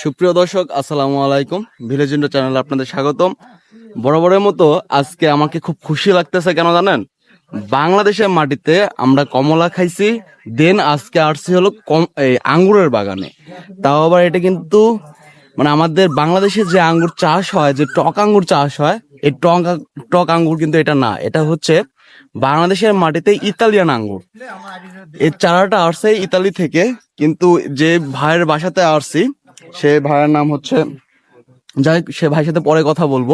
সুপ্রিয় দর্শক, আসসালামু আলাইকুম। ভিলেজ ইন্ডো চ্যানেলে আপনাদের স্বাগতম। বরাবরের মতো আজকে আমাকে খুব খুশি লাগতেছে, কেন জানেন? বাংলাদেশের মাটিতে আমরা কমলা খাইছি, দেন আজকে আসছি হলো কম এই আঙ্গুরের বাগানে। তাও আবার এটা কিন্তু মানে আমাদের বাংলাদেশে যে আঙ্গুর চাষ হয়, যে টক আঙ্গুর চাষ হয়, এই টক টক আঙ্গুর কিন্তু এটা না। এটা হচ্ছে বাংলাদেশের মাটিতে ইতালিয়ান আঙ্গুর। এই চারাটা আসছে ইতালি থেকে, কিন্তু যে ভাইয়ের বাসাতে আসছি সে ভাইয়ের নাম হচ্ছে যাই সে ভাইয়ের সাথে পরে কথা বলব।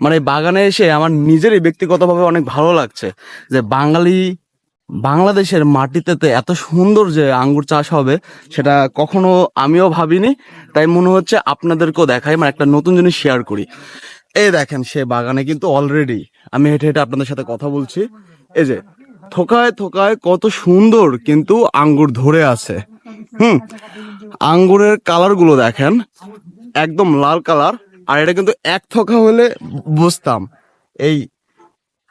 মানে বাগানে এসে আমার নিজেরই ব্যক্তিগতভাবে অনেক ভালো লাগছে যে বাঙালি বাংলাদেশের মাটিতে এত সুন্দর যে আঙ্গুর চাষ হবে, সেটা কখনো আমিও ভাবিনি। তাই মনে হচ্ছে আপনাদেরকেও দেখাই মানে একটা নতুন জিনিস শেয়ার করি। এই দেখেন, সে বাগানে কিন্তু অলরেডি আমি হেঁটে হেঁটে আপনাদের সাথে কথা বলছি। এই যে, থোকায় থোকায় কত সুন্দর কিন্তু আঙ্গুর ধরে আছে। হুম আঙ্গুরের কালারগুলো দেখেন, একদম লাল কালার আর এটা কিন্তু এক থোকা হলে বুঝতাম। এই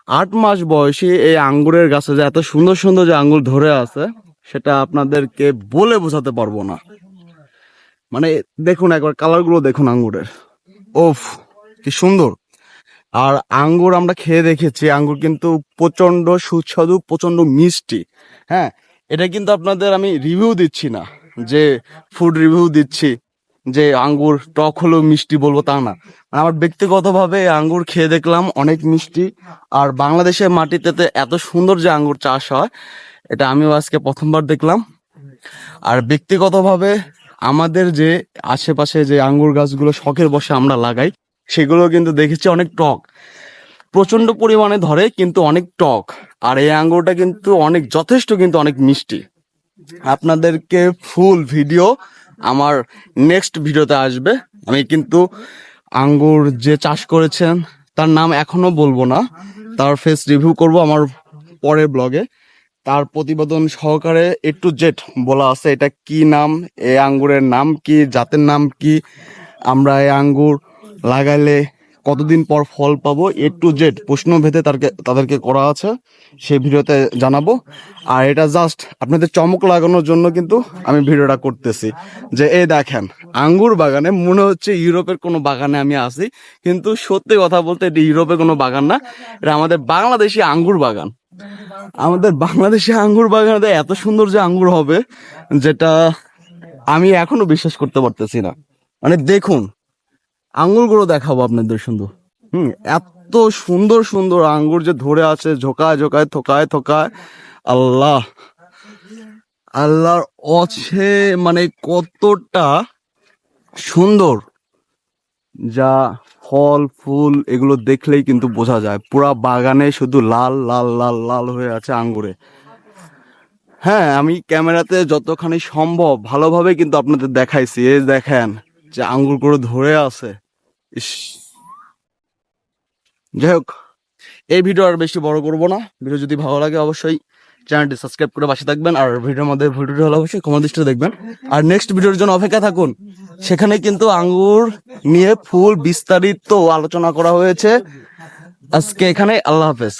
আট মাস বয়সী এই আঙ্গুরের গাছে যে এত সুন্দর সুন্দর যে আঙ্গুর ধরে আছে, সেটা আপনাদেরকে বলে বোঝাতে পারব না। মানে দেখুন একবার কালারগুলো দেখুন আঙ্গুরের। ওফ, কি সুন্দর। আর আঙ্গুর আমরা খেয়ে দেখেছি, আঙ্গুর কিন্তু প্রচণ্ড সুস্বাদু প্রচণ্ড মিষ্টি। হ্যাঁ এটা কিন্তু আপনাদের আমি রিভিউ দিচ্ছি না। যে ফুড রিভিউ দিচ্ছি, যে আঙ্গুর, টক হলেও মিষ্টি বলব তা না। আমার ব্যক্তিগতভাবে আঙ্গুর খেয়ে দেখলাম, অনেক মিষ্টি। আর বাংলাদেশের মাটিতে এত সুন্দর যে আঙ্গুর চাষ হয়, এটা আমিও আজকে প্রথমবার দেখলাম। আর ব্যক্তিগতভাবে আমাদের যে আশেপাশে যে আঙ্গুর গাছগুলো শখের বসে আমরা লাগাই, সেগুলো কিন্তু দেখেছি অনেক টক। প্রচণ্ড পরিমাণে ধরে, কিন্তু অনেক টক। আর এই আঙ্গুরটা কিন্তু অনেক, যথেষ্ট কিন্তু অনেক মিষ্টি। আপনাদেরকে ফুল ভিডিও আমার নেক্সট ভিডিওতে আসবে। আমি কিন্তু আঙ্গুর যে চাষ করেছেন, তার নাম এখনও বলব না। তার ফেস রিভিউ করব আমার পরের ব্লগে তার প্রতিবেদন সহকারে এ টু জেড বলা আছে, এটা কি নাম এই আঙ্গুরের নাম কি, জাতের নাম কি, আমরা এই আঙ্গুর লাগাইলে কতদিন পর ফল পাবো এ টু জেড প্রশ্ন ভেদে তাদেরকে করা আছে সেই ভিডিওতে জানাব। আর এটা জাস্ট আপনাদের চমক লাগানোর জন্য কিন্তু আমি ভিডিওটা করতেছি। যে এই দেখেন, আঙ্গুর বাগানে, মনে হচ্ছে ইউরোপের কোনো বাগানে আমি আছি, কিন্তু সত্যি কথা বলতে এটা ইউরোপের কোনো বাগান না, এটা আমাদের বাংলাদেশি আঙ্গুর বাগান। আমাদের বাংলাদেশে আঙ্গুর বাগানে এত সুন্দর যে আঙ্গুর হবে, যেটা আমি এখনও বিশ্বাস করতে পারতেছি না। মানে দেখুন আঙ্গুরগুলো দেখাবো আপনাদের সুন্দর। হুম, এত সুন্দর সুন্দর আঙ্গুর যে ধরে আছে, ঝোকায় ঝোকায়, থোকায় থোকায়। আল্লাহ। আল্লাহর অছে মানে কতটা সুন্দর। যা ফল, ফুল, এগুলো দেখলেই কিন্তু বোঝা যায়। পুরা বাগানে শুধু লাল লাল লাল লাল হয়ে আছে আঙ্গুরে। হ্যাঁ আমি ক্যামেরাতে যতখানি সম্ভব ভালোভাবে কিন্তু আপনাদের দেখাইছি। এই দেখেন যে আঙ্গুরগুলো ধরে আছে, ইস। যাই হোক, এই ভিডিও আর বেশি বড় করব না। ভিডিও যদি ভালো লাগে অবশ্যই চ্যানেলটি সাবস্ক্রাইব করে পাশে থাকবেন, আর ভিডিওর মধ্যে ভিডিওটি হলে অবশ্যই কমার দৃষ্টিতে দেখবেন। আর নেক্সট ভিডিওর জন্য অপেক্ষা থাকুন, সেখানে কিন্তু আঙ্গুর নিয়ে ফুল বিস্তারিত আলোচনা করা হয়েছে। আজকে এখানে আল্লাহ হাফেজ।